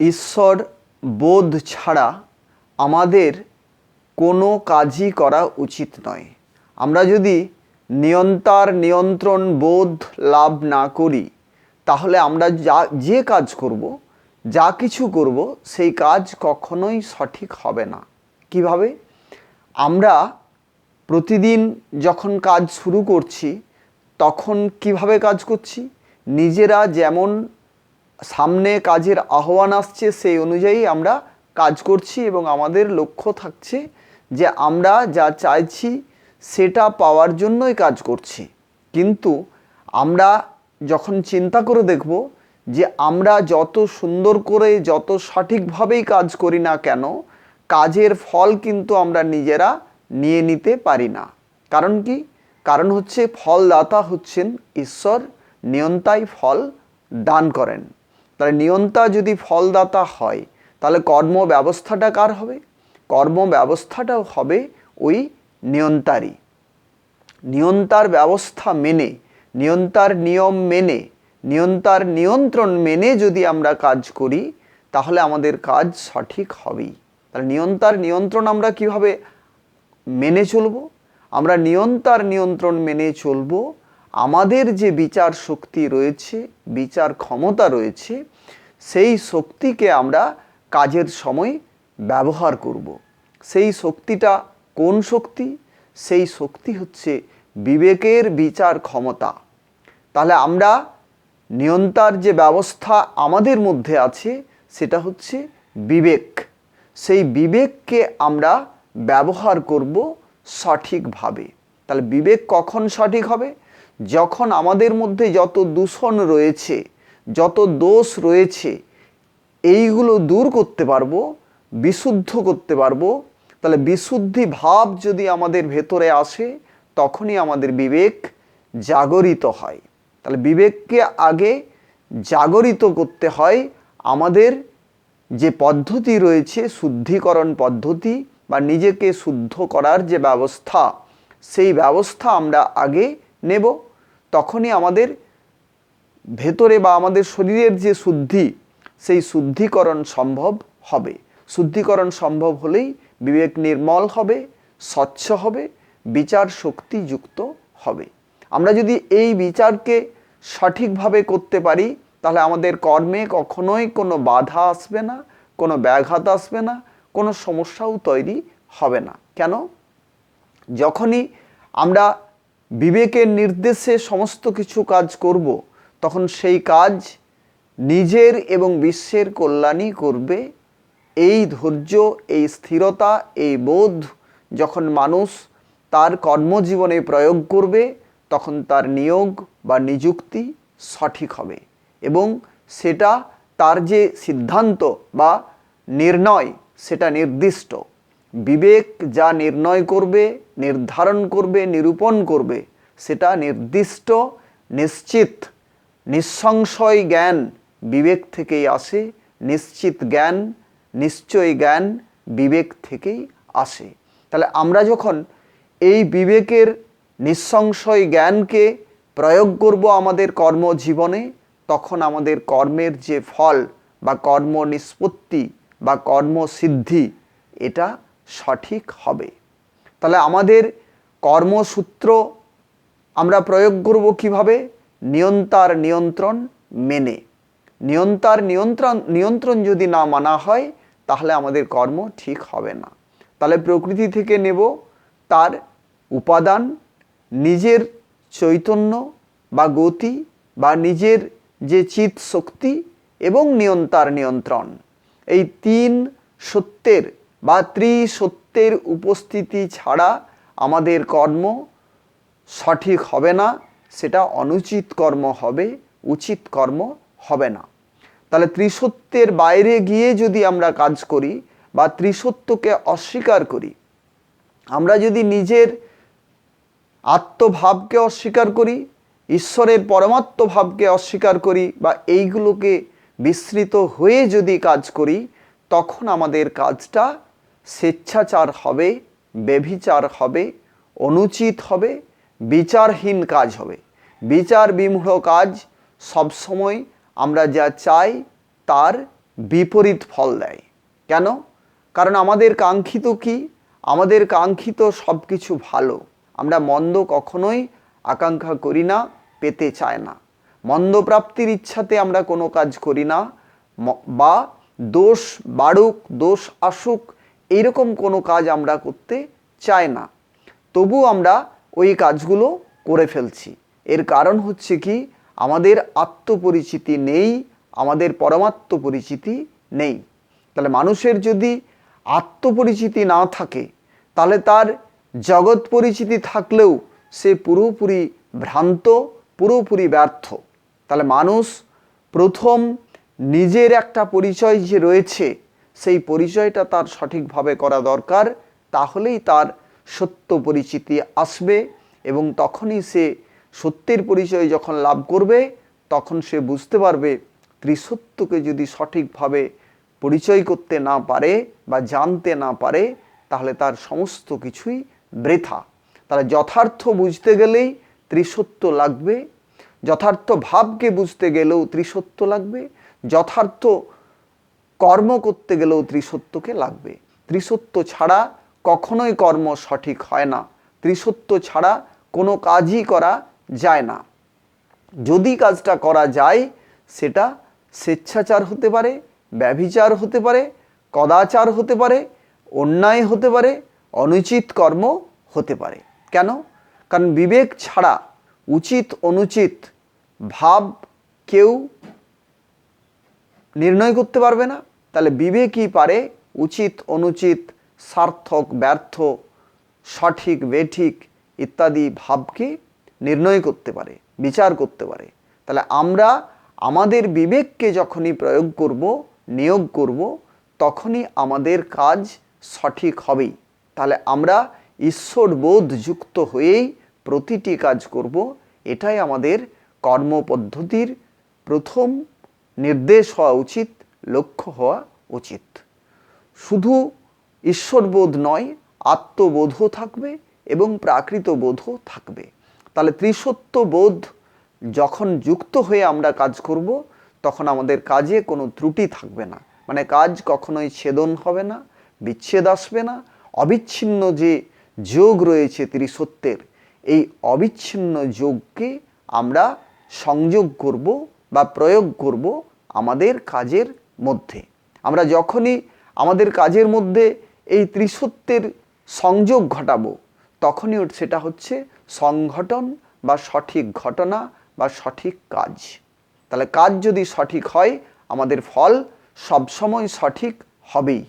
ঈশ্বর বোধ ছাড়া আমাদের কোনো কাজই করা উচিত নয়। আমরা যদি নিয়ন্তার নিয়ন্ত্রণ বোধ লাভ না করি, তাহলে আমরা যা, যে কাজ করব, যা কিছু করব, সেই কাজ কখনোই সঠিক হবে না। কীভাবে? আমরা প্রতিদিন যখন কাজ শুরু করছি, তখন কীভাবে কাজ করছি? নিজেরা যেমন সামনে কাজের আহ্বান আসছে, সেই অনুযায়ী আমরা কাজ করছি এবং আমাদের লক্ষ্য থাকছে যে আমরা যা চাইছি সেটা পাওয়ার জন্যই কাজ করছি। কিন্তু আমরা যখন চিন্তা করে দেখব যে আমরা যত সুন্দর করে, যত সঠিকভাবেই কাজ করি না কেন, কাজের ফল কিন্তু আমরা নিজেরা নিয়ে নিতে পারি না। কারণ কি? কারণ হচ্ছে ফলদাতা হচ্ছেন ঈশ্বর, নিয়ন্তাই ফল দান করেন। তাহলে নিয়ন্তা যদি ফলদাতা হয়, তাহলে কর্ম ব্যবস্থাটা কার হবে? কর্ম ব্যবস্থাটাও হবে ওই নিয়ন্তারই। নিয়ন্তার ব্যবস্থা মেনে, নিয়ন্তার নিয়ম মেনে, নিয়ন্তার নিয়ন্ত্রণ মেনে যদি আমরা কাজ করি, তাহলে আমাদের কাজ সঠিক হবেই। তাহলে নিয়ন্তার নিয়ন্ত্রণ আমরা কীভাবে মেনে চলব? আমরা নিয়ন্তার নিয়ন্ত্রণ মেনে চলব আমাদের যে বিচার শক্তি রয়েছে, বিচার ক্ষমতা রয়েছে, সেই শক্তিকে আমরা কাজের সময় ব্যবহার করব। সেই শক্তিটা কোন শক্তি? সেই শক্তি হচ্ছে বিবেকের বিচার ক্ষমতা। তাহলে আমরা নিয়ন্তার যে ব্যবস্থা আমাদের মধ্যে আছে, সেটা হচ্ছে বিবেক। সেই বিবেককে আমরা ব্যবহার করব সঠিকভাবে। তাহলে বিবেক কখন সঠিক হবে? যখন আমাদের মধ্যে যত দূষণ রয়েছে, যত দোষ রয়েছে, এইগুলো দূর করতে পারব, বিশুদ্ধ করতে পারব, তাহলে বিশুদ্ধি ভাব যদি আমাদের ভেতরে আসে, তখনই আমাদের বিবেক জাগরিত হয়। তাহলে বিবেককে আগে জাগরিত করতে হয় আমাদের যে পদ্ধতি রয়েছে, শুদ্ধিকরণ পদ্ধতি বা নিজেকে শুদ্ধ করার যে ব্যবস্থা, সেই ব্যবস্থা আমরা আগে নেব, তখনই আমাদের ভেতরে বা আমাদের শরীরের যে শুদ্ধি, সেই শুদ্ধিকরণ সম্ভব হবে। শুদ্ধিকরণ সম্ভব হলেই বিবেক নির্মল হবে, স্বচ্ছ হবে, বিচার শক্তিযুক্ত হবে। আমরা যদি এই বিচারকে সঠিকভাবে করতে পারি, তাহলে আমাদের কর্মে কখনোই কোনো বাধা আসবে না, কোনো ব্যাঘাত আসবে না, কোনো সমস্যাও তৈরি হবে না। কেন? যখনই আমরা বিবেকের নির্দেশে সমস্ত কিছু কাজ করব, তখন সেই কাজ নিজের এবং বিশ্বের কল্যাণই করবে। এই ধৈর্য, এই স্থিরতা, এই বোধ যখন মানুষ তার কর্মজীবনে প্রয়োগ করবে, তখন তার নিয়োগ বা নিযুক্তি সঠিক হবে এবং সেটা তার যে সিদ্ধান্ত বা নির্ণয়, সেটা নির্দিষ্ট। বিবেক যা নির্ণয় করবে, নির্ধারণ করবে, নিরূপণ করবে, সেটা নির্দিষ্ট, নিশ্চিত, নিঃসংশয় জ্ঞান বিবেক থেকেই আসে, নিশ্চিত জ্ঞান, নিশ্চয় জ্ঞান বিবেক থেকেই আসে। তাহলে আমরা যখন এই বিবেকের নিঃসংশয় জ্ঞানকে প্রয়োগ করব আমাদের কর্মজীবনে, তখন আমাদের কর্মের যে ফল বা কর্ম নিষ্পত্তি বা কর্মসিদ্ধি, এটা সঠিক হবে। তাহলে আমাদের কর্মসূত্র আমরা প্রয়োগ করব কীভাবে? নিয়ন্তার নিয়ন্ত্রণ মেনে। নিয়ন্তার নিয়ন্ত্রণ নিয়ন্ত্রণ যদি না মানা হয়, তাহলে আমাদের কর্ম ঠিক হবে না। তাহলে প্রকৃতি থেকে নেব তার উপাদান, নিজের চৈতন্য বা গতি বা নিজের যে চিত শক্তি এবং নিয়ন্তার নিয়ন্ত্রণ। এই তিন সত্যের বা ত্রিসত্যের উপস্থিতি ছাড়া আমাদের কর্ম সঠিক হবে না, সেটা অনুচিত কর্ম হবে, উচিত কর্ম হবে না। তাহলে ত্রিসত্যের বাইরে গিয়ে যদি আমরা কাজ করি বা ত্রিসত্যকে অস্বীকার করি, আমরা যদি নিজের আত্মভাবকে অস্বীকার করি, ঈশ্বরের পরমাত্ম ভাবকে অস্বীকার করি বা এইগুলোকে বিস্মৃত হয়ে যদি কাজ করি, তখন আমাদের কাজটা স্বেচ্ছাচার হবে বেভিচার হবে, অনুচিত হবে, বিচারহীন কাজ হবে। বিচার বিমূঢ় কাজ সবসময় আমরা যা চাই তার বিপরীত ফল দেয়। কেন? কারণ আমাদের কাঙ্ক্ষিত কি? আমাদের কাঙ্ক্ষিত সব কিছু ভালো। আমরা মন্দ কখনোই আকাঙ্ক্ষা করি না, পেতে চায় না। মন্দ প্রাপ্তির ইচ্ছাতে আমরা কোনো কাজ করি না। বা দোষ বাড়ুক, দোষ আসুক এইরকম কোনো কাজ আমরা করতে চাই না। তবু আমরা ওই কাজগুলো করে ফেলছি। এর কারণ হচ্ছে কি, আমাদের আত্মপরিচিতি নেই, আমাদের পরমাত্ম পরিচিতি নেই। তাহলে মানুষের যদি আত্মপরিচিতি না থাকে, তাহলে তার জগৎ পরিচিতি থাকলেও সে পুরোপুরি ভ্রান্ত, পুরোপুরি ব্যর্থ। তাহলে মানুষ প্রথম নিজের একটা পরিচয় যে রয়েছে সেই পরিচয়টা তার সঠিকভাবে করা দরকার, তাহলেই তার সত্য পরিচিতি আসবে এবং তখনই সে সত্যের পরিচয় যখন লাভ করবে, তখন সে বুঝতে পারবে ত্রিসত্যকে যদি সঠিকভাবে পরিচয় করতে না পারে বা জানতে না পারে, তাহলে তার সমস্ত কিছুই বৃথা। তাহলে যথার্থ বুঝতে গেলেই ত্রিসত্য লাগবে, যথার্থ ভাবকে বুঝতে গেলেও ত্রিসত্য লাগবে, যথার্থ কর্ম করতে গেলেও ত্রিসত্যকে লাগবে। ত্রিসত্য ছাড়া কখনোই কর্ম সঠিক হয় না। ত্রিসত্য ছাড়া কোনো কাজই করা যায় না। যদি কাজটা করা যায়, সেটা স্বেচ্ছাচার হতে পারে, ব্যভিচার হতে পারে, কদাচার হতে পারে, অন্যায় হতে পারে, অনুচিত কর্ম হতে পারে। কেন? কারণ বিবেক ছাড়া উচিত অনুচিত ভাব কেউ নির্ণয় করতে পারবে না, তাহলে বিবেকই পারে উচিত, অনুচিত, সার্থক, ব্যর্থ, সঠিক, বেঠিক ইত্যাদি ভাবকে নির্ণয় করতে পারে, বিচার করতে পারে। তাহলে আমরা আমাদের বিবেককে যখনই প্রয়োগ করব, নিয়োগ করব, তখনই আমাদের কাজ সঠিক হবেই। তাহলে আমরা ঈশ্বরবোধ যুক্ত হয়েই প্রতিটি কাজ করব, এটাই আমাদের কর্মপদ্ধতির প্রথম নির্দেশ হওয়া উচিত, লক্ষ্য হওয়া উচিত। শুধু ঈশ্বরবোধ নয়, আত্মবোধও থাকবে এবং প্রাকৃত বোধও থাকবে। তাহলে ত্রিসত্য বোধ যখন যুক্ত হয়ে আমরা কাজ করব, তখন আমাদের কাজে কোনো ত্রুটি থাকবে না। মানে কাজ কখনোই ছেদন হবে না, বিচ্ছেদ আসবে না। অবিচ্ছিন্ন যে যোগ রয়েছে ত্রিসত্যের এই অবিচ্ছিন্ন যোগকে আমরা সংযোগ করব বা প্রয়োগ করব আমাদের কাজের মধ্যে। আমরা যখনই আমাদের কাজের মধ্যে এই ত্রিসত্যের সংযোগ ঘটাবো, তখনই সেটা হচ্ছে সংঘটন বা সঠিক ঘটনা বা সঠিক কাজ। তাহলে কাজ যদি সঠিক হয়, আমাদের ফল সবসময় সঠিক হবেই।